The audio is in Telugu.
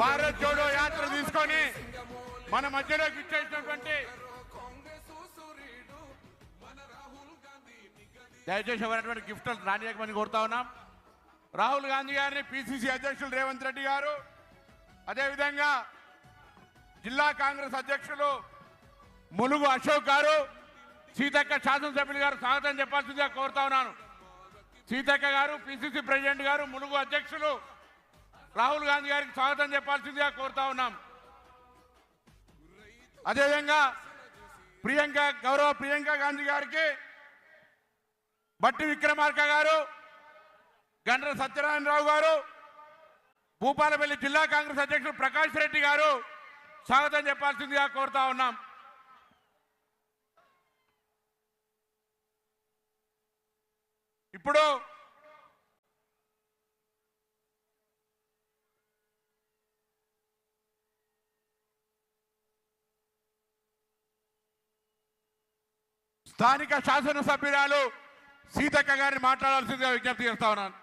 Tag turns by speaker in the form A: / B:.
A: భారత్ జోడో యాత్ర తీసుకొని మన మధ్యలోకి ఇచ్చేసినటువంటి దయచేసి ఎవరైనటువంటి గిఫ్ట్లు రానియకమని కోరుతా ఉన్నాం. రాహుల్ గాంధీ గారిని పిసిసి అధ్యక్షులు రేవంత్ రెడ్డి గారు అదేవిధంగా జిల్లా కాంగ్రెస్ అధ్యక్షులు ములుగు అశోక్ గారు సీతక్క శాసనసభ్యులు గారు స్వాగతం చెప్పాల్సిందిగా కోరుతా ఉన్నాను. సీతక్క గారు పిసిసి ప్రెసిడెంట్ గారు ములుగు అధ్యక్షులు రాహుల్ గాంధీ గారికి స్వాగతం చెప్పాల్సిందిగా కోరుతా ఉన్నాం. అదేవిధంగా ప్రియాంక గౌరవ ప్రియాంక గాంధీ గారికి బట్టి విక్రమార్క గారు గండ్ర సత్యనారాయణరావు గారు భూపాలపల్లి జిల్లా కాంగ్రెస్ అధ్యక్షుడు ప్రకాష్ రెడ్డి గారు స్వాగతం చెప్పాల్సిందిగా కోరుతా ఉన్నాం. ఇప్పుడు స్థానిక శాసనసభ్యురాలు సీతక్క గారిని మాట్లాడాల్సిందిగా విజ్ఞప్తి చేస్తా ఉన్నాను.